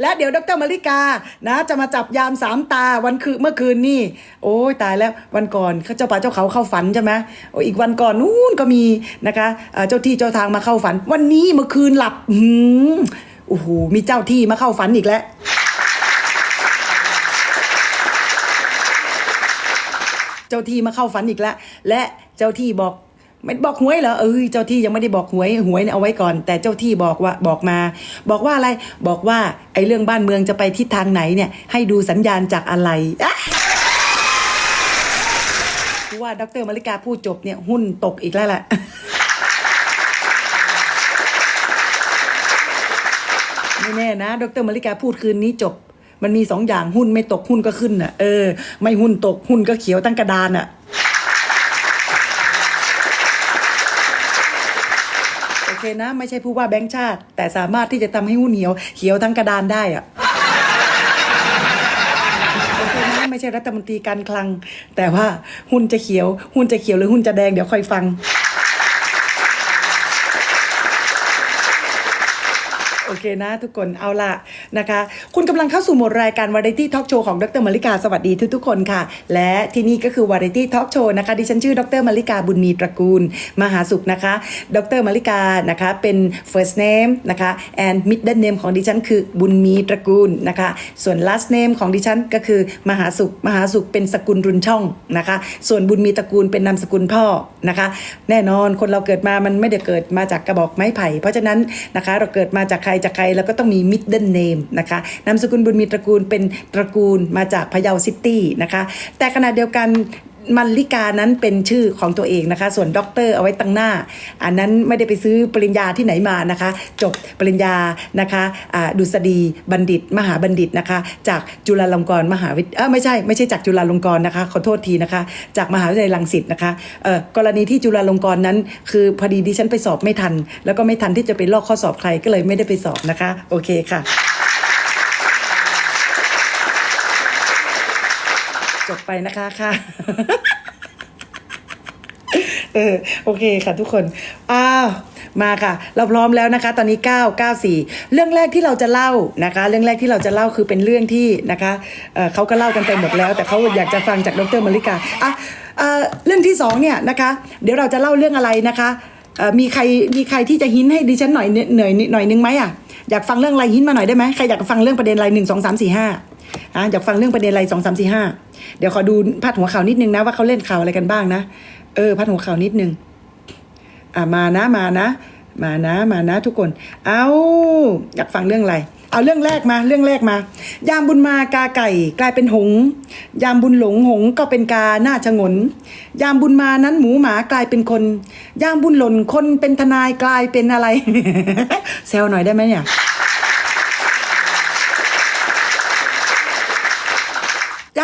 และเดี๋ยวดรมาริกานะจะมาจับยามสามตาวันคือเมื่อคืนนี่ โอ้ยตายแล้ววันก่อนเจ้าป่าเจ้าเขาเข้าฝันใช่ไหมโอ้อีกวันก่อนนู้นก็มีนะคะเอ่อเจ้าที่เจ้าทางมาเข้าฝัน วันนี้เมื่อคืนหลับอืมโอ้โหมีเจ้าที่มาเข้าฝันอีกแล้วเจ้าที่มาเข้าฝันอีกแล้ว และเจ้าที่บอก ไม่บอกหวยเหรอเอ้ยเจ้าที่ยังไม่ได้บอกหวยหวยเนี่ยเอาไว้ก่อน แต่เจ้าที่บอกว่าบอกมา บอกว่าอะไรบอกว่าไอ้เรื่องบ้านเมืองจะไปทิศทางไหนเนี่ย ให้ดูสัญญาณจากอะไรอะกูว่าดรมาริกาพูดจบเนี่ยหุ้นตกอีกแล้วแหละไม่แน่นะ ดรมาริกาพูดคืนนี้จบ มันมีสองอย่างหุ้นไม่ตกหุ้นก็ขึ้นอะเออ ไม่หุ้นตกหุ้นก็เขียวตั้งกระดานอะ โอ เคนะ ไม่ใช่ผู้ว่าแบงค์ชาติ แต่สามารถที่จะทำให้หุ้นเหี่ยวเขียวทั้งกระดานได้อะโอเคนะไม่ใช่รัฐมนตรีการคลัง แต่ว่าหุ้นจะเขียว หุ้นจะเขียวหรือหุ้นจะแดงเดี๋ยวค่อยฟัง โอเคนะทุกคนเอาละนะคะ คุณกำลังเข้าสู่โหมดรายการ Variety Talk Show ของดรมาริกาสวัสดีทุกๆคนค่ะ และที่นี่ก็คือ Variety Talk Show นะคะดิฉันชื่อดรมาริกาบุญมีตระกูล มหาสุขนะคะ ดรมาริกานะคะเป็น first name นะคะ and middle name ของดิฉันคือบุญมีตระกูลนะคะ ส่วน last name ของดิฉันก็คือมหาสุขมหาสุขเป็นสกุลรุนช่องนะคะ ส่วนบุญมีตระกูลเป็นนามสกุลพ่อนะคะ แน่นอนคนเราเกิดมามันไม่ได้เกิดมาจากกระบอกไม้ไผ่เพราะฉะนั้นนะคะเราเกิดมาจากใครจากใครแล้วก็ต้องมี middle name นะคะนามสกุลบุญมีตระกูลเป็นตระกูลมาจากพะเยาซิตี้นะคะ แต่ขณะเดียวกัน มันลิกานั้นเป็นชื่อของตัวเองนะคะ ส่วนด็อกเตอร์เอาไว้ตั้งหน้า อันนั้นไม่ได้ไปซื้อปริญญาที่ไหนมานะคะ จบปริญญานะคะดุษฎีบัณฑิต มหาบัณฑิตนะคะ จากจุฬาลงกรณ์มหาวิทยเออไม่ใช่ไม่ใช่จากจุฬาลงกรณ์นะคะขอโทษทีนะคะ จากมหาวิทยาลัยรังสิตนะคะกรณีที่จุฬาลงกรณ์นั้น คือพอดีดิฉันไปสอบไม่ทัน แล้วก็ไม่ทันที่จะไปลอกข้อสอบใครก็เลยไม่ได้ไปสอบนะคะ โอเคค่ะ จบไปนะคะค่ะ เออโอเคค่ะทุกคน อ้าว มาค่ะ เราพร้อมแล้วนะคะ ตอนนี้ 9 9 4 เรื่องแรกที่เราจะเล่านะคะ เรื่องแรกที่เราจะเล่าคือเป็นเรื่องที่นะคะเอ่อเขาก็เล่ากันไปหมดแล้ว แต่เขาอยากจะฟังจากดรมาริกาอะเอ่อเรื่องที่สองเนี่ยนะคะ เดี๋ยวเราจะเล่าเรื่องอะไรนะคะเอ่อมีใครมีใครที่จะหินให้ดิฉันหน่อยเหนื่อยหน่อยนึงไหมอะอยากฟังเรื่องอะไรหินมาหน่อยได้ไหมใครอยากฟังเรื่องประเด็นอะไรหนึ่งสองสามสี่ห้า อะอยากฟังเรื่องประเด็นอะไรสองสามสี่ห้าเดี๋ยวขอดูพาดหัวข่าวนิดนึงนะว่าเขาเล่นข่าวอะไรกันบ้างนะ เออพัดหัวข่าวนิดนึง อ่ามานะมานะ มานะมานะทุกคน เอาอยากฟังเรื่องอะไรเอาเรื่องแรกมาเรื่องแรกมา ยามบุญมากาไก่ กลายเป็นหง ยามบุญหลงหงก็เป็นกาหน้าชะงน ยามบุญมานั้นหมูหมากลายเป็นคน ยามบุญหล่นคนเป็นทนายกลายเป็นอะไรแซวหน่อยได้ไหมเนี่ย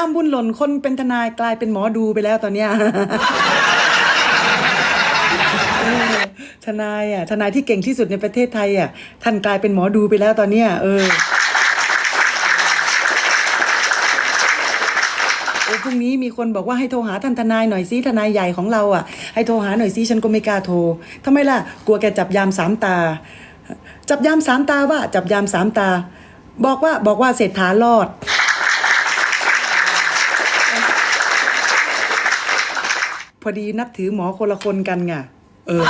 ามบุญหล่นคนเป็นทนายกลายเป็นหมอดูไปแล้วตอนเนี้ยทนายอะทนายที่เก่งที่สุดในประเทศไทยอะท่านกลายเป็นหมอดูไปแล้วตอนเนี้ยเออโอ้พรุ่งนี้มีคนบอกว่าให้โทรหาท่านทนายหน่อยซิทนายใหญ่ของเราอะ ให้โทรหาหน่อยซิฉันก็ไม่กล้าโทรทำไมล่ะ กลัวแกจับยามสามตา จับยามสามตาว่า จับยามสามตา บอกว่าบอกว่าเศรษฐารอด พอดีนับถือหมอคนละคนกันไงเออ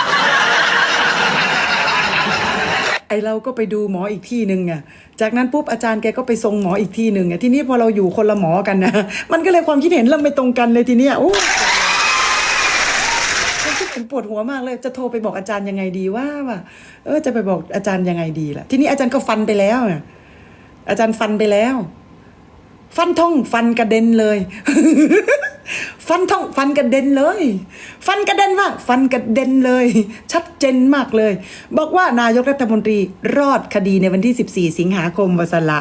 ไอเราก็ไปดูหมออีกที่หนึ่งไงจากนั้นปุ๊บอาจารย์แกก็ไปทรงหมออีกที่หนึ่งไงทีนี้พอเราอยู่คนละหมอกันนะมันก็เลยความคิดเห็นเราไม่ตรงกันเลยทีเนี้ยโอ้ความคิดเห็นปวดหัวมากเลยจะโทรไปบอกอาจารย์ยังไงดีว่าว่าเออจะไปบอกอาจารย์ยังไงดีล่ะ ทีนี้อาจารย์ก็ฟันไปแล้วไงอาจารย์ฟันไปแล้ว ฟันทองฟันกระเด็นเลย ฟันทองฟันกระเด็นเลย ฟันกระเด็นว่าฟันกระเด็นเลย ชัดเจนมากเลย บอกว่านายกรัฐมนตรีรอดคดีในวันที่ 14 สิงหาคมวสละ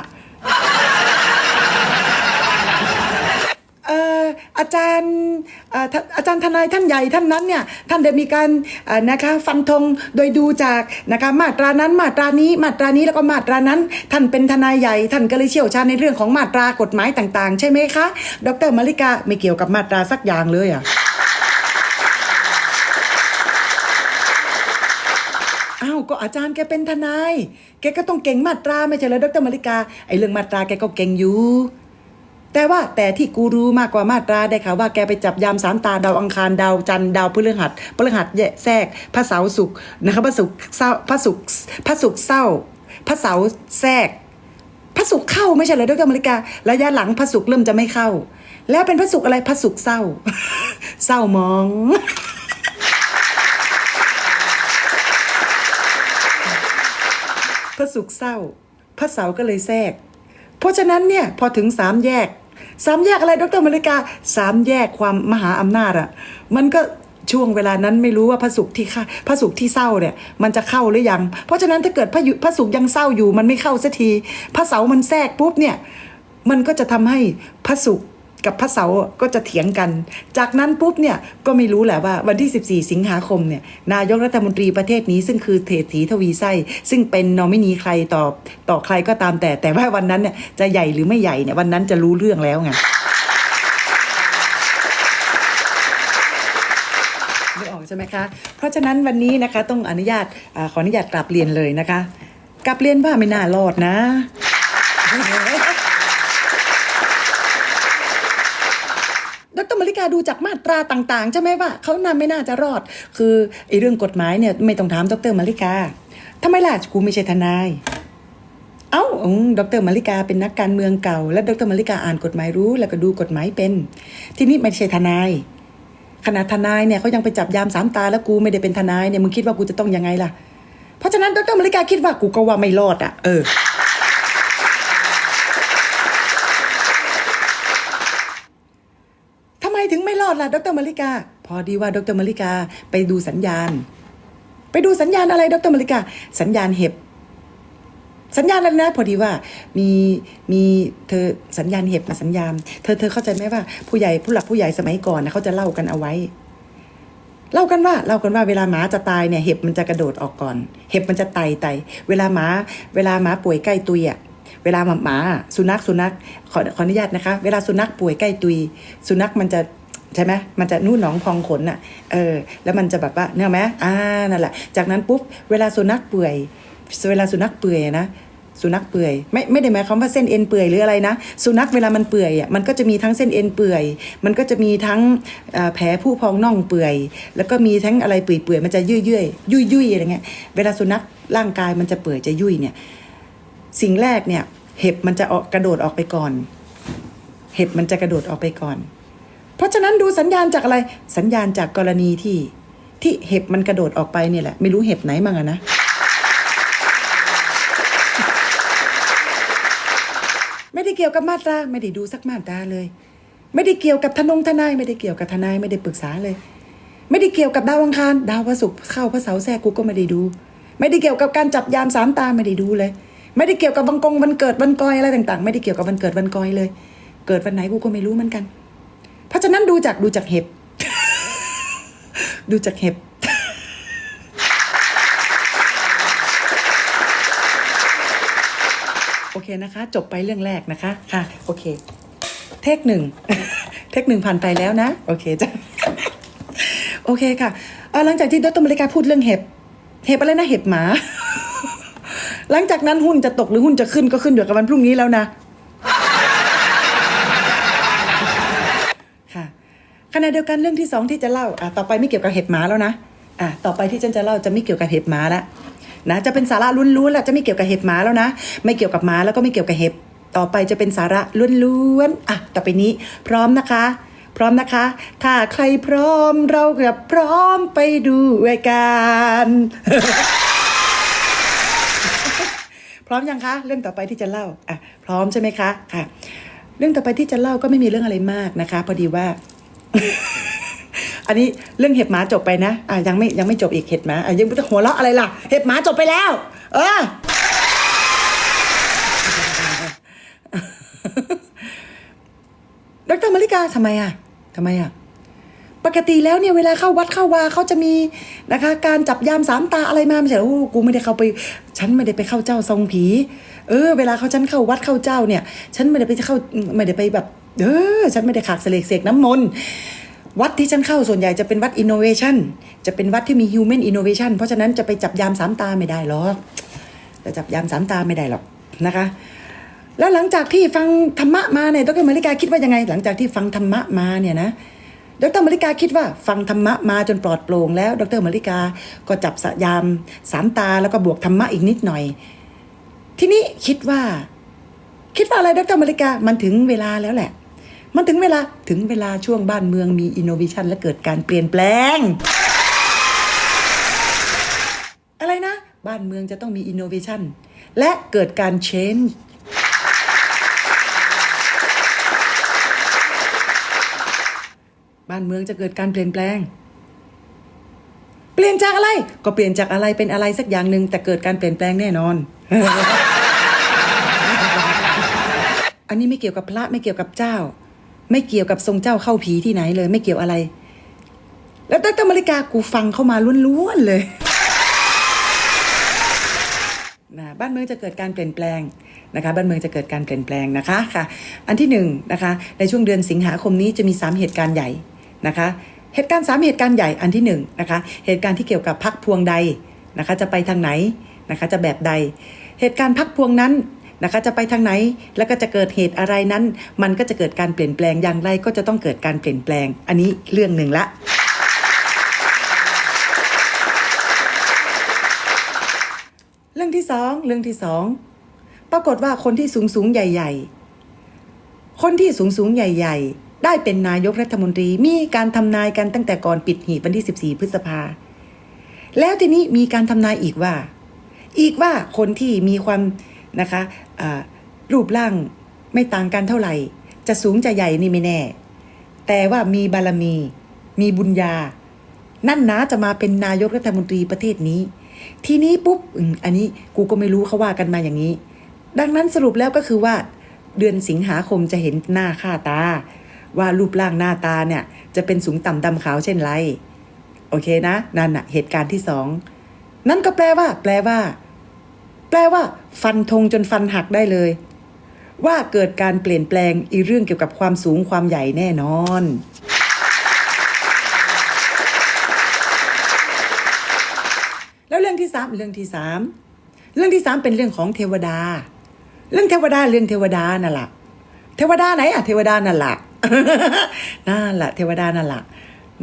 เอ่ อาจารย์อาอาจารย์ทนายท่านใหญ่ท่านนั้นเนี่ยท่านได้มีการนะคะฟันธงโดยดูจากนะคะมาตรานั้นมาตรานี้มาตรานี้แล้วก็มาตรานั้น ท่านเป็นทนายใหญ่ ท่านก็เลยเชี่ยวชาญในเรื่องของมาตรากฎหมายต่าง ๆ ใช่ไหมคะ ดรมาริกาไม่เกี่ยวกับมาตราสักอย่างเลยอะอ้าวก็อาจารย์แกเป็นทนาย แกก็ต้องเก่งมาตราไม่ใช่เหรอดรมาริกาไอ้เรื่องมาตราแกก็เก่งอยู่ แต่ว่าแต่ที่กูรู้มากกว่ามาตราได้ข่าวว่าแกไปจับยามสามตาดาวอังคารดาวจันทร์ดาวพฤหัสพฤหัสแยะแทรกพระเสาร์ศุกนะครับพระศุกเศร้าพระศุกพระศุกเศร้าพระเสาแทรกพระศุกเข้าไม่ใช่เหรอดรมริการะยะหลังพระศุกเริ่มจะไม่เข้า แล้วเป็นพระศุกอะไรพระศุกเศร้า เศร้ามองพระศุกเศร้า พระเสาก็เลยแทรก เพราะฉะนั้นเนี่ยพอถึงสามแยก สามแยกอะไรดรมาริกาสามแยกความมหาอำนาจอะมันก็ช่วงเวลานั้นไม่รู้ว่าพระศุขที่เข้าพระศุขที่เศร้าเนี่ยมันจะเข้าหรือยัง เพราะฉะนั้นถ้าเกิดพระพระศุขยังเศร้าอยู่มันไม่เข้าสักทีพระเสามันแทรกปุ๊บเนี่ย มันก็จะทำให้พระศุข กับพระเสาร์ก็จะเถียงกัน จากนั้นปุ๊บเนี่ยก็ไม่รู้แหละว่าวันที่ 14 สิงหาคมเนี่ยนายกรัฐมนตรีประเทศนี้ซึ่งคือเศรษฐีทวีไส้ซึ่งเป็นนอมินีใครต่อต่อใครก็ตามแต่ แต่ว่าวันนั้นเนี่ยจะใหญ่หรือไม่ใหญ่เนี่ยวันนั้นจะรู้เรื่องแล้วไงไม่ออกใช่ไหมคะ เพราะฉะนั้นวันนี้นะคะต้องอนุญาตอขออนุญาตกลับเรียนเลยนะคะ กลับเรียนว่าไม่น่ารอดนะ ดรมาดูจากมาตราต่างๆใช่ไหมว่าเขานำไม่น่าจะรอด คือไอ้เรื่องกฎหมายเนี่ยไม่ต้องถามดรมาริกาทำไมล่ะกูไม่ใช่ทนาย เอ้าดรมาริกาเป็นนักการเมืองเก่า และดรมาริกาอ่านกฎหมายรู้ แล้วก็ดูกฎหมายเป็น ที่นี่ไม่ใช่ทนายขนาดทนายเนี่ยเขายังไปจับยามสามตาแล้วกูไม่ได้เป็นทนายเนี่ยมึงคิดว่ากูจะต้องยังไงล่ะ เพราะฉะนั้นดรมาริกาคิดว่ากูก็ว่าไม่รอดอะเออ ทำไม ถึงไม่รอดล่ะดรมาริกา พอดีว่าดรมาริกาไปดูสัญญาณ ไปดูสัญญาณอะไรดรมาริกา สัญญาณเห็บ สัญญาณอะไรนะ พอดีว่ามีมีเธอสัญญาณเห็บมาสัญญาณ เธอเธอเข้าใจไหมว่าผู้ใหญ่ผู้หลักผู้ใหญ่สมัยก่อนนะเขาจะเล่ากันเอาไว้เล่ากันว่าเล่ากันว่าเวลาหมาจะตายเนี่ยเห็บมันจะกระโดดออกก่อน เห็บมันจะไต่ไต่เวลาหมา เวลาหมาป่วยใกล้ตุยอะ เวลาหมาสุนัขสุนัขขอขออนุญาตนะคะ เวลาสุนัขป่วยใกล้ตุย สุนัขมันจะใช่ไหมมันจะนู่นหนองพองขนอะ เออ แล้วมันจะแบบว่าเนี่ยไหมอ่า นั่นแหละ จากนั้นปุ๊บ เวลาสุนัขเปื่อย เวลาสุนัขเปื่อยนะ สุนัขเปื่อย ไม่ ไม่ได้หมายความว่าเส้นเอ็นเปื่อยหรืออะไรนะ สุนัขเวลามันเปื่อยอะ มันก็จะมีทั้งเส้นเอ็นเปื่อย มันก็จะมีทั้งแผลผู้พองน่องเปื่อย แล้วก็มีทั้งอะไรเปื่อยเปื่อยมันจะยุ่ยยุ่ยยุ่ยยุ่ยอะไรเงี้ย เวลาสุนัขร่างกายมันจะเปื่อยจะยุ่ยเนี่ย สิ่งแรกเนี่ย เห็บมันจะออกกระโดดออกไปก่อน เห็บมันจะกระโดดออกไปก่อน เพราะฉะนั้นดูสัญญาณจากอะไร สัญญาณจากกรณีที่ ที่เห็บมันกระโดดออกไปเนี่ยแหละ ไม่รู้เห็บไหนมั่งอะนะไม่ได้เกี่ยวกับมาตราไม่ได้ดูสักมาตราเลย ไม่ได้เกี่ยวกับทนงทนาย ไม่ได้เกี่ยวกับทนายไม่ได้ปรึกษาเลย ไม่ได้เกี่ยวกับดาวอังคาร ดาวพระศุกร์เข้าพระเสาร์แทรกกูก็ไม่ได้ดู ไม่ได้เกี่ยวกับการจับยามสามตาไม่ได้ดูเลย ไม่ได้เกี่ยวกับวันกงวันเกิดวันกอยอะไรต่างๆ ไม่ได้เกี่ยวกับวันเกิดวันกอยเลย เกิดวันไหนกูก็ไม่รู้เหมือนกัน เพราะฉะนั้นดูจากดูจากเห็บ ดูจากเห็บโอเคนะคะ จบไปเรื่องแรกนะคะค่ะ โอเค เทคหนึ่งเทคหนึ่งผ่านไปแล้วนะ โอเคจ้ะโอเคค่ะหลังจากที่ดรมริกาพูดเรื่องเห็บ เห็บอะไรนะเห็บหมา หลังจากนั้นหุ้นจะตกหรือหุ้นจะขึ้นก็ขึ้นอยู่กับวันพรุ่งนี้แล้วนะค่ะขณะเดียวกันเรื่องที่สองที่จะเล่าอะต่อไปไม่เกี่ยวกับเห็บหมาแล้วนะอะต่อไปที่ฉันจะเล่าจะไม่เกี่ยวกับเห็บหมาละนะจะเป็นสาระล้วนๆแล้วจะไม่เกี่ยวกับเห็บหมาแล้วนะ ไม่เกี่ยวกับหมาแล้วก็ไม่เกี่ยวกับเห็บต่อไปจะเป็นสาระล้วนๆอะต่อไปนี้พร้อมนะคะ พร้อมนะคะ ถ้าใครพร้อมเราก็พร้อมไปดูวยกัน ร้อมยังคะ เรื่องต่อไปที่จะเล่าอะพร้อมใช่ไหมคะค่ะ เรื่องต่อไปที่จะเล่าก็ไม่มีเรื่องอะไรมากนะคะ พอดีว่า อันนี้เรื่องเห็บหมาจบไปนะอะยังไม่ยังไม่จบอีกเห็บหมาอะยังไม่ต้องหัวเราะอะไรล่ะ เห็บหมาจบไปแล้ว เออดรมาริกาทำไมอะทำไมอะ ปกติแล้วเนี่ยเวลาเข้าวัดเข้าวาเขาจะมีนะคะ การจับยามสามตาอะไรมาไม่ใช่เอโอ้กูไม่ได้เข้าไป ฉันไม่ได้ไปเข้าเจ้าทรงผี เออ เวลาเขาฉันเข้าวัดเข้าเจ้าเนี่ย ฉันไม่ได้ไปเข้าไม่ได้ไปแบบ เออ ฉันไม่ได้ขากเสลกเสกน้ำมนต์วัดที่ฉันเข้าส่วนใหญ่จะเป็นวัด innovation จะเป็นวัดที่มี human innovation เพราะฉะนั้นจะไปจับยามสามตาไม่ได้หรอกจะจับยามสามตาไม่ได้หรอกนะคะ แล้วหลังจากที่ฟังธรรมะมาเนี่ยดรมาริกาคิดว่ายังไง หลังจากที่ฟังธรรมะมาเนี่ยนะ ดรมาริกาคิดว่าฟังธรรมะมาจนปลอดโปร่งแล้ว ดรมาริกาก็จับสยามสามตาแล้วก็บวกธรรมะอีกนิดหน่อย ทีนี้คิดว่า คิดว่าอะไรดรมาริกามันถึงเวลาแล้วแหละ มันถึงเวลาถึงเวลาช่วงบ้านเมืองมีอินโนวิชันและเกิดการเปลี่ยนแปลง อะไรนะ บ้านเมืองจะต้องมีอินโนเวชันและเกิดการ change บ้านเมืองจะเกิดการเปลี่ยนแปลง เปลี่ยนจากอะไร ก็เปลี่ยนจากอะไรเป็นอะไรสักอย่างหนึ่งแต่เกิดการเปลี่ยนแปลงแน่นอน อันนี้ไม่เกี่ยวกับพระไม่เกี่ยวกับเจ้า ไม่เกี่ยวกับทรงเจ้าเข้าผีที่ไหนเลย ไม่เกี่ยวอะไร แล้วดรมริกากูฟังเข้ามาล้วนๆเลยนะบ้านเมืองจะเกิดการเปลี่ยนแปลงนะคะ บ้านเมืองจะเกิดการเปลี่ยนแปลงนะคะค่ะ อันที่หนึ่งนะคะในช่วงเดือนสิงหาคมนี้จะมี 3 เหตุการณ์ใหญ่ นะคะเหตุการณ์ 3 เหตุการณ์ใหญ่อันที่หนึ่งนะคะเหตุการณ์ที่เกี่ยวกับพักพวงใดนะคะจะไปทางไหนนะคะจะแบบใด เหตุการณ์พักพวงนั้นนะคะจะไปทางไหนแล้วก็จะเกิดเหตุอะไรนั้น มันก็จะเกิดการเปลี่ยนแปลงอย่างไรก็จะต้องเกิดการเปลี่ยนแปลง อันนี้เรื่องหนึ่งละเรื่องที่สองเรื่องที่สองปรากฏว่าคนที่สูงสูงใหญ่ ๆ คนที่สูงสูงใหญ่ ๆ ได้เป็นนายกรัฐมนตรีมีการทำนายกันตั้งแต่ก่อนปิดหีบวันที่ 14 พฤษภา แล้วทีนี้มีการทำนายอีกว่า อีกว่าคนที่มีความนะคะรูปร่างไม่ต่างกันเท่าไหร่ จะสูงจะใหญ่นี่ไม่แน่ แต่ว่ามีบารมี มีบุญญา นั่นนะจะมาเป็นนายกรัฐมนตรีประเทศนี้ ทีนี้ปุ๊บอันนี้กูก็ไม่รู้เขาว่ากันมาอย่างนี้ ดังนั้นสรุปแล้วก็คือว่าเดือนสิงหาคมจะเห็นหน้าค่าตา ว่ารูปร่างหน้าตาเนี่ย จะเป็นสูงต่ำดำขาวเช่นไร โอเคนะ นั่นน่ะเหตุการณ์ที่สองนั่นก็แปลว่า แปลว่า แปลว่า ฟันธงจนฟันหักได้เลย ว่าเกิดการเปลี่ยนแปลงอีเรื่องเกี่ยวกับความสูงความใหญ่แน่นอน แล้วเรื่องที่สามเรื่องที่สามเรื่องที่สามเป็นเรื่องของเทวดา เรื่องเทวดาเรื่องเทวดานั่นแหละเทวดาไหนอะเทวดานั่นแหละ นั่นแหละเทวดานั่นแหละ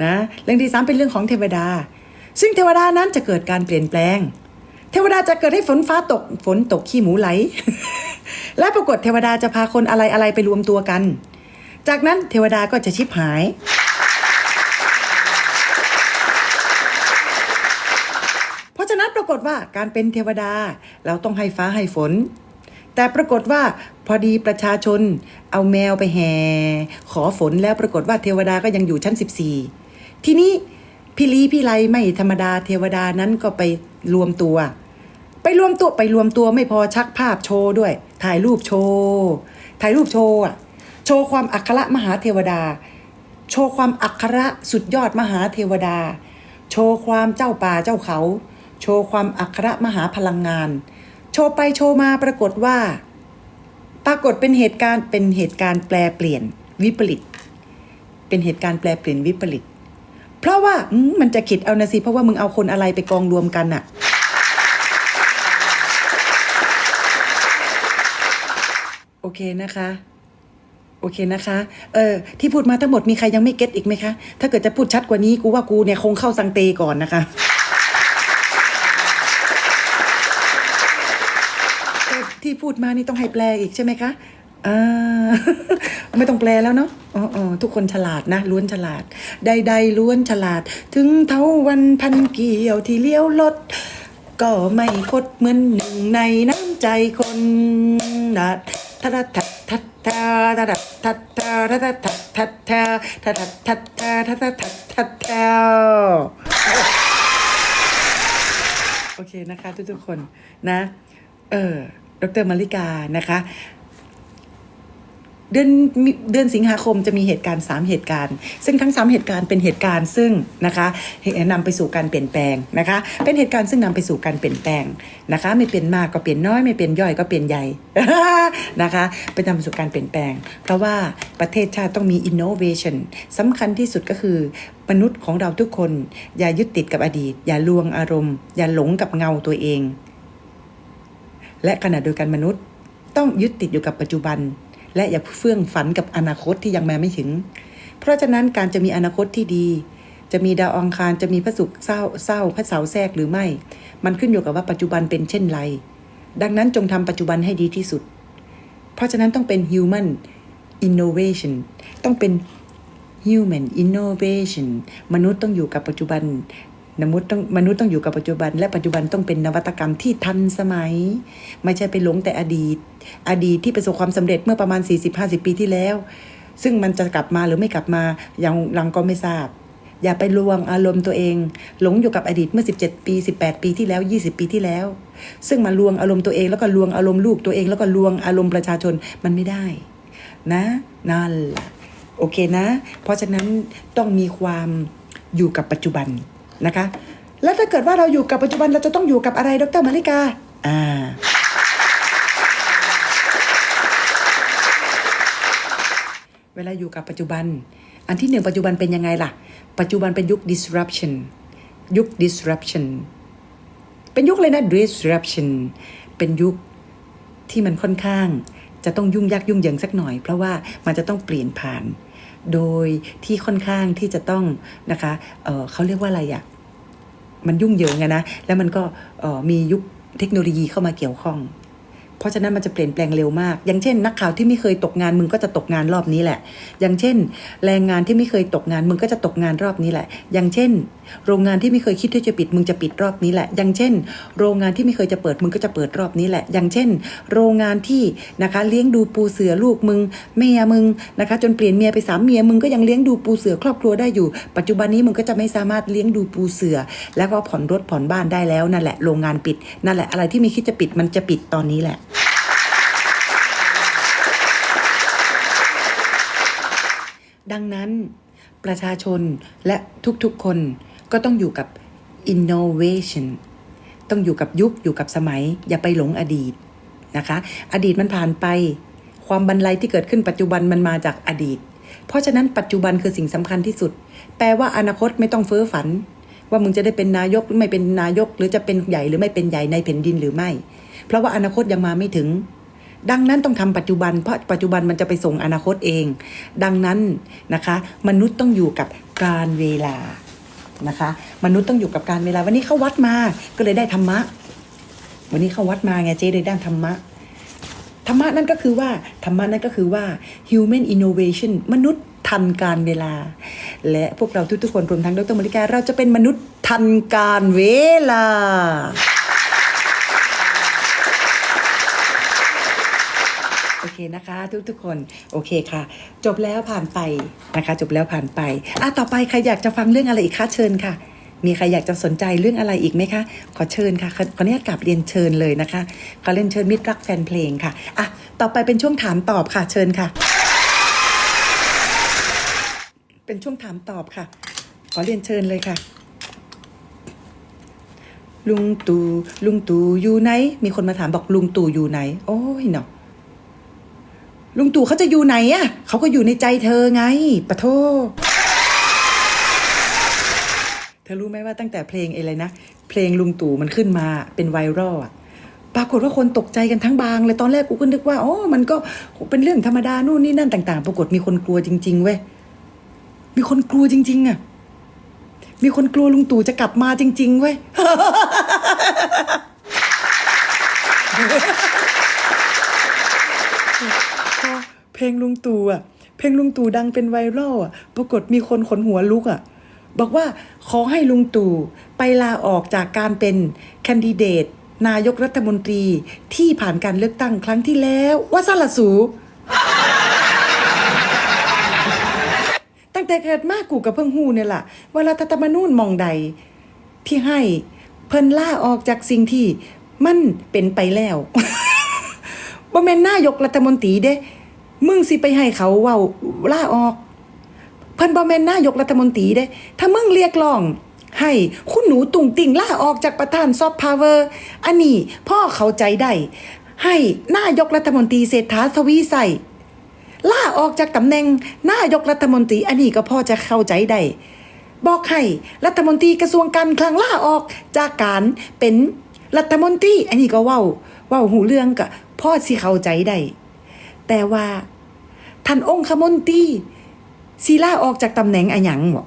นะเรื่องที่สามเป็นเรื่องของเทวดา ซึ่งเทวดานั้นจะเกิดการเปลี่ยนแปลง เทวดาจะเกิดให้ฝนฟ้าตกฝนตกขี้หมูไหล และปรากฏเทวดาจะพาคนอะไรอะไรไปรวมตัวกัน จากนั้นเทวดาก็จะชิบหาย เพราะฉะนั้นปรากฏว่าการเป็นเทวดาเราต้องให้ฟ้าให้ฝน แต่ปรากฏว่าพอดีประชาชนเอาแมวไปแห่ขอฝนแล้วปรากฏว่าเทวดาก็ยังอยู่ชั้น 14 ทีนี้พี่ลีพี่ไลไม่ธรรมดาเทวดานั้นก็ไปรวมตัว ไปรวมตัวไปรวมตัวไม่พอชักภาพโชว์ด้วย ถ่ายรูปโชว์ถ่ายรูปโชว์อะโชว์ความอัครมหาเทวดา โชว์ความอัคระสุดยอดมหาเทวดา โชว์ความเจ้าป่าเจ้าเขา โชว์ความอัครมหาพลังงาน โชว์ไปโชว์มาปรากฏว่า ปรากฏเป็นเหตุการณ์เป็นเหตุการณ์แปลเปลี่ยนวิปริต เป็นเหตุการณ์แปลเปลี่ยนวิปริต เพราะว่ามมันจะขิดเอานะสิเพราะว่ามึงเอาคนอะไรไปกองรวมกันอะโอเคนะคะโอเคนะคะ เออ ที่พูดมาทั้งหมดมีใครยังไม่เก็ตอีกไหมคะ ถ้าเกิดจะพูดชัดกว่านี้กูว่ากูเนี่ยคงเข้าสังเตก่อนนะคะแต่ที่พู ดมานี่ต้องให้แปลอีกใช่ไหมคะอ่าไม่ต้องแปลแล้วเนาะอ๋อทุกคนฉลาดนะ ล้วนฉลาด ใด ๆ ล้วนฉลาด ถึงเท่าวันพันเกี่ยวที่เลี้ยวรถก็ไม่คดเหมือนหนึ่งในน้ำใจคนดัดทัดทัดทัดทัดทัดทัดทัดทัดทัดทัดทัดทัดทัดทัดทัดทัดทัดทัดทัดโอเคนะคะทุกๆคนนะ เออ ดรมาริกานะคะ เดือนเดือนสิงหาคมจะมีเหตุการณ์ 3 เหตุการณ์ ซึ่งทั้ง 3 เหตุการณ์เป็นเหตุการณ์ซึ่งนะคะนำไปสู่การเปลี่ยนแปลงนะคะ เป็นเหตุการณ์ซึ่งนำไปสู่การเปลี่ยนแปลงนะคะ ไม่เปลี่ยนมากก็เปลี่ยนน้อย ไม่เปลี่ยนย่อยก็เปลี่ยนใหญ่นะคะเป็นนำไปสู่การเปลี่ยนแปลง เพราะว่าประเทศชาติต้องมี innovation สำคัญที่สุดก็คือมนุษย์ของเราทุกคน อย่ายึดติดกับอดีต อย่าลวงอารมณ์ อย่าหลงกับเงาตัวเอง และขณะเดียวกันมนุษย์ ต้องยึดติดอยู่กับปัจจุบัน และอย่าเฟื่องฝันกับอนาคตที่ยังมาไม่ถึง เพราะฉะนั้นการจะมีอนาคตที่ดี จะมีดาวอังคารจะมีพระศุกร์เศร้าเศร้าพระเสาร์แทรกหรือไม่ มันขึ้นอยู่กับว่าปัจจุบันเป็นเช่นไร ดังนั้นจงทำปัจจุบันให้ดีที่สุด เพราะฉะนั้นต้องเป็น human innovation ต้องเป็น human innovation มนุษย์ต้องอยู่กับปัจจุบัน มนุษย์ต้องมนุษย์ต้องอยู่กับปัจจุบัน และปัจจุบันต้องเป็นนวัตกรรมที่ทันสมัย ไม่ใช่ไปหลงแต่อดีต อดีตที่ประสบความสำเร็จเมื่อประมาณ 40-50 ปีที่แล้ว ซึ่งมันจะกลับมาหรือไม่กลับมายังลังก็ไม่ทราบ อย่าไปลวงอารมณ์ตัวเอง หลงอยู่กับอดีตเมื่อ 17 ปี 18 ปีที่แล้ว 20 ปีที่แล้ว ซึ่งมาลวงอารมณ์ตัวเองแล้วก็ลวงอารมณ์ลูกตัวเอง แล้วก็ลวงอารมณ์ประชาชนมันไม่ได้ นะนั่นแหละโอเคนะ เพราะฉะนั้นต้องมีความอยู่กับปัจจุบัน นะคะ แล้วถ้าเกิดว่าเราอยู่กับปัจจุบันเราจะต้องอยู่กับอะไรดรมาริกา อ่า เวลาอยู่กับปัจจุบัน อันที่หนึ่งปัจจุบันเป็นยังไงล่ะ ปัจจุบันเป็นยุค disruption ยุค disruption เป็นยุคเลยนะ disruption เป็นยุคที่มันค่อนข้างจะต้องยุ่งยากยุ่งเหยิงสักหน่อย เพราะว่ามันจะต้องเปลี่ยนผ่าน โดยที่ค่อนข้างที่จะต้องนะคะเเขาเรียกว่าอะไรอะมันยุ่งเหยิงอะนะ แล้วมันก็มียุคเทคโนโลยีเข้ามาเกี่ยวข้อง เพราะฉะนั้นมันจะเปลี่ยนแปลงเร็วมาก อย่างเช่น นักข่าวที่ไม่เคยตกงานมึงก็จะตกงานรอบนี้แหละ อย่างเช่น แรงงานที่ไม่เคยตกงานมึงก็จะตกงานรอบนี้แหละ อย่างเช่น โรงงานที่ไม่เคยคิดที่จะปิดมึงจะปิดรอบนี้แหละ อย่างเช่น โรงงานที่ไม่เคยจะเปิดมึงก็จะเปิดรอบนี้แหละ อย่างเช่น โรงงานที่นะคะเลี้ยงดูปูเสือลูกมึงเมียมึงนะคะ จนเปลี่ยนเมียไปสามเมียมึงก็ยังเลี้ยงดูปูเสือครอบครัวได้อยู่ ปัจจุบันนี้มึงก็จะไม่สามารถเลี้ยงดูปูเสือ แล้วก็ผ่อนรถผ่อนบ้านได้แล้วนั่นแหละโรงงานปิดนั่นแหละอะไรที่ไม่คิดจะปิดมันจะปิดตอนนี้แหละ ดังนั้น ประชาชนและทุกๆคนก็ต้องอยู่กับ innovation ต้องอยู่กับยุคอยู่กับสมัย อย่าไปหลงอดีตนะคะ อดีตมันผ่านไป ความบันไลที่เกิดขึ้นปัจจุบันมันมาจากอดีต เพราะฉะนั้นปัจจุบันคือสิ่งสำคัญที่สุด แปลว่าอนาคตไม่ต้องเฟ้อฝัน ว่ามึงจะได้เป็นนายกหรือไม่เป็นนายก หรือจะเป็นใหญ่หรือไม่เป็นใหญ่ในแผ่นดินหรือไม่ เพราะว่าอนาคตยังมาไม่ถึง ดังนั้นต้องทำปัจจุบัน เพราะปัจจุบันมันจะไปส่งอนาคตเอง ดังนั้นนะคะ มนุษย์ต้องอยู่กับการเวลานะคะ มนุษย์ต้องอยู่กับการเวลา วันนี้เข้าวัดมาก็เลยได้ธรรมะ วันนี้เข้าวัดมาไงเจ๊เลยได้ธรรมะธรรมะนั่นก็คือว่าธรรมะนั่นก็คือว่า human innovation มนุษย์ทันการเวลา และพวกเราทุกๆคนรวมทั้งดรมริกาเราจะเป็นมนุษย์ทันการเวลา โอ เคนะคะ ทุกๆคนโอเคค่ะ จบแล้วผ่านไปนะคะ จบแล้วผ่านไปอะต่อไปใครอยากจะฟังเรื่องอะไรอีกคะเชิญค่ะ มีใครอยากจะสนใจเรื่องอะไรอีกไหมคะ ขอเชิญค่ะขอขออนุญาตกลับเรียนเชิญเลยนะคะขอเรียนเชิญมิตรรักแฟนเพลงค่ะอะต่อไปเป็นช่วงถามตอบค่ะ เชิญค่ะ เป็นช่วงถามตอบค่ะ ขอเรียนเชิญเลยค่ะลุงตู่ลุงตู่อยู่ไหน มีคนมาถามบอกลุงตู่อยู่ไหน โอ้ยเนาะ ลุงตู่เขาจะอยู่ไหนอะเขาก็อยู่ในใจเธอไงปะโทเธอรู้ไหมว่าตั้งแต่เพลงอะไรนะ เพลงลุงตู่มันขึ้นมาเป็นไวรัลอะปรากฏว่าคนตกใจกันทั้งบางเลยตอนแรกกูก็นึกว่าอ๋อมันก็เป็นเรื่องธรรมดานู่นนี่นั่นต่าง ๆ ปรากฏมีคนกลัวจริง ๆ เว้ยมีคนกลัวจริง ๆอะมีคนกลัวลุงตู่จะกลับมาจริง ๆ เว้ย พอเพล งลุงตู่อะ เพลงลุงตู่ดังเป็นไวรัลอะ ปรากฏมีคนขนหัวลุกอะ บอกว่าขอให้ลุงตู่ไปลาออกจากการเป็นแคนดิเดต นายกรัฐมนตรีที่ผ่านการเลือกตั้งครั้งที่แล้วว่าซาลาสูตั้งแต่เกิดมากูกับเพิ่งหูเนี่ยล่ะว่ารัฐธรรมนูญมองใด ที่ให้เพิ่นล่าออกจากสิ่งที่มันเป็นไปแล้วบ่แม่นนายกรัฐมนตรีเด้ มึงสิไปให้เขาเว้าล่าออก เพิ่นบ่แม่นนายกรัฐมนตรีเด้ ถ้ามึงเรียกร้อง ให้คุณหนูตุงติ่งล่าออกจากประธานซอฟต์พาวเวอร์ อันนี้พ่อเข้าใจได้ให้นายกรัฐมนตรีเศรษฐาทวีใส่ล่าออกจากตำแหน่งนายกรัฐมนตรีอันนี้ก็พ่อจะเข้าใจได้บอกให้รัฐมนตรีกระทรวงการคลังล่าออกจากการเป็นรัฐมนตรีอันนี้ก็เว้าเว้าหูเรื่องก็พ่อสิเข้าใจได้แต่ว่า ท่านองคมนตรีศิลาออกจากตำแหน่งอะหยังบ่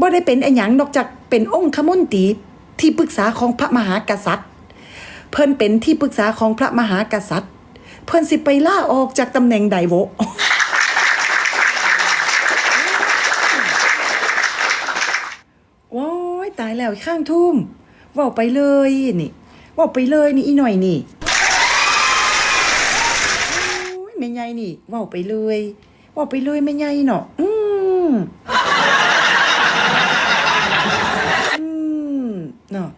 บ่ได้เป็นอะหยังนอกจากเป็นองคมนตรีที่ปรึกษาของพระมหากษัตริย์ เพิ่นเป็นที่ปรึกษาของพระมหากษัตริย์ เพิ่นสิไปล่าออกจากตำแหน่งใดโวะโอ้ยตายแล้วข้างทุ่มว่าไปเลยนี่ว่าไปเลยนี่อีหน่อยนี่โอ้ย แม่ใหญ่นี่เว่าไปเลยเว่าไปเลยแม่ใหญ่เนาะอืมอืมเนาะ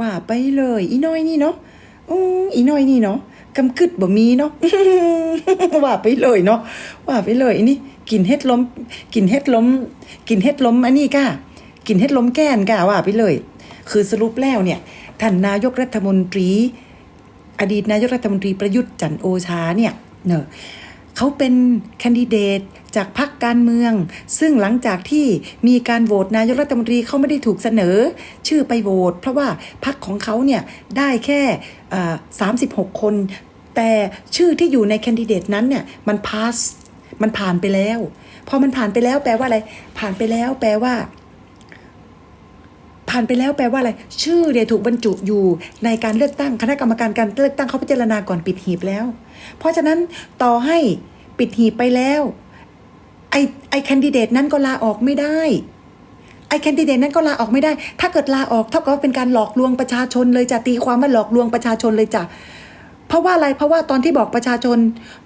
ว่าไปเลยอีน้อยนี่เนาะอืมอีน้อยนี่เนาะกำกึดบ่มีเนาะว่าไปเลยเนาะว่าไปเลยอันนี้กินเฮ็ดล้มกินเฮ็ดล้มกินเฮ็ดล้มอันนี้ก้ากินเฮ็ดล้มแก้นก้าว่าไปเลย คือสรุปแล้วเนี่ยท่านนายกรัฐมนตรี อดีตนายกรัฐมนตรีประยุทธ์จันโอชาเนี่ย เนอะเขาเป็นแคนดิเดตจากพรรคการเมือง ซึ่งหลังจากที่มีการโหวตนายกรัฐมนตรีเขาไม่ได้ถูกเสนอ ชื่อไปโหวตเพราะว่าพรรคของเขาเนี่ยได้แค่สามสิบหกคน แต่ชื่อที่อยู่ในแคนดิเดตนั้นเนี่ยมันพาสมันผ่านไปแล้ว พอมันผ่านไปแล้วแปลว่าอะไร ผ่านไปแล้วแปลว่า ผ่านไปแล้วแปลว่าอะไร ชื่อเนี่ยถูกบรรจุอยู่ในการเลือกตั้งคณะกรรมการการเลือกตั้งเขาพิจารณาก่อนปิดหีบแล้ว เพราะฉะนั้นต่อให้ปิดหีบไปแล้วไอไอแคนดิเดตนั้นก็ลาออกไม่ได้ไอแคนดิเดตนั้นก็ลาออกไม่ได้ ถ้าเกิดลาออกเท่ากับว่าเป็นการหลอกลวงประชาชนเลยจะตีความว่าหลอกลวงประชาชนเลยจ้ะเพราะว่าอะไรเพราะว่าตอนที่บอกประชาชน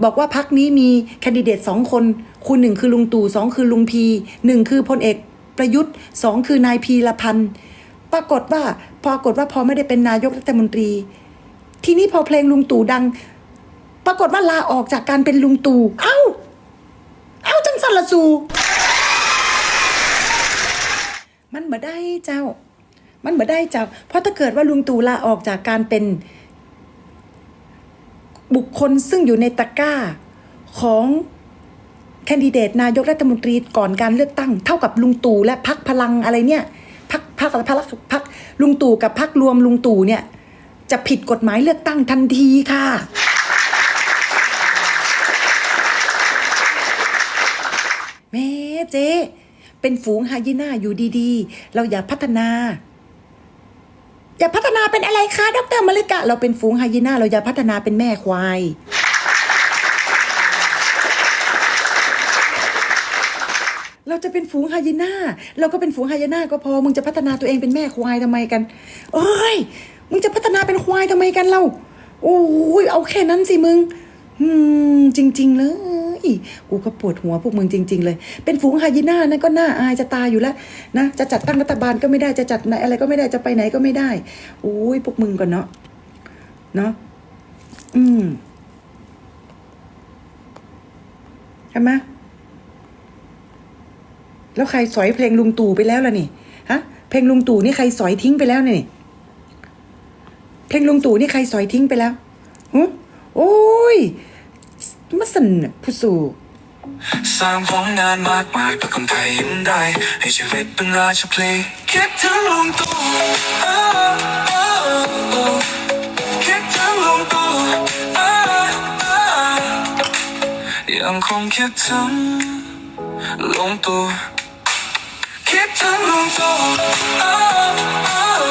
บอกว่าพักนี้มีแคนดิเดตสองคนคุณหนึ่งคือลุงตู่สองคือลุงพีหนึ่งคือพลเอกประยุทธ์สองคือนายพีละพันธ์ ปรากฏว่าปรากฏว่าพอไม่ได้เป็นนายกรัฐมนตรี ทีนี้พอเพลงลุงตู่ดัง ปรากฏว่าลาออกจากการเป็นลุงตู่เอ้า เอ้าจังสันละสูมันบ่ได้เจ้า มันบ่ได้เจ้า เพราะถ้าเกิดว่าลุงตู่ลาออกจากการเป็น บุคคลซึ่งอยู่ในตะก้าของแคนดิเดตนายกรัฐมนตรีก่อนการเลือกตั้ง เท่ากับลุงตู่และพักพลังอะไรเนี่ย พักพักอะไรพักพักลุงตู่กับพักรวมลุงตู่เนี่ย จะผิดกฎหมายเลือกตั้งทันทีค่ะ แม่เจ๊เป็นฝูงไฮยีน่าอยู่ดีๆ เราอย่าพัฒนา อย่าพัฒนาเป็นอะไรคะดรมาริกะ เราเป็นฝูงไฮยีน่าเราอย่าพัฒนาเป็นแม่ควาย เราจะเป็นฝูงไฮยีน่าเราก็เป็นฝูงไฮยีน่าก็พอมึงจะพัฒนาตัวเองเป็นแม่ควายทำไมกันโอ้ยมึงจะพัฒนาเป็นควายทำไมกันเราโอ้ยเอาแค่นั้นสิมึงอืมจริง ๆ เลยกูก็ปวดหัวพวกมึงจริง ๆ เลย เป็นฝูงไฮยีน่านั่นก็น่าอายจะตายอยู่แล้วนะจะจัดตั้งรัฐบาลก็ไม่ได้จะจัดไหนอะไรก็ไม่ได้จะไปไหนก็ไม่ได้โอ้ยพวกมึงก่อนเนาะเนาะอืมใช่ไหม แล้วใครสอยเพลงลุงตู่ไปแล้วล่ะนี่ฮะเพลงลุงตู่นี่ใครสอยทิ้งไปแล้วนี่เพลงลุงตู่นี่ใครสอยทิ้งไปแล้วหึโอ้ยมาสันผู้สู่สร้างผลงานมากมายเพื่อคนไทยยิ้มได้ ให้ชีวิตเป็นราชเพลงคิดถึงลุงตู่คิดถึงลุงตู่ยังคงคิดถึงลุงตู่ คิดถึงลุงตู่อ้าวอ้าว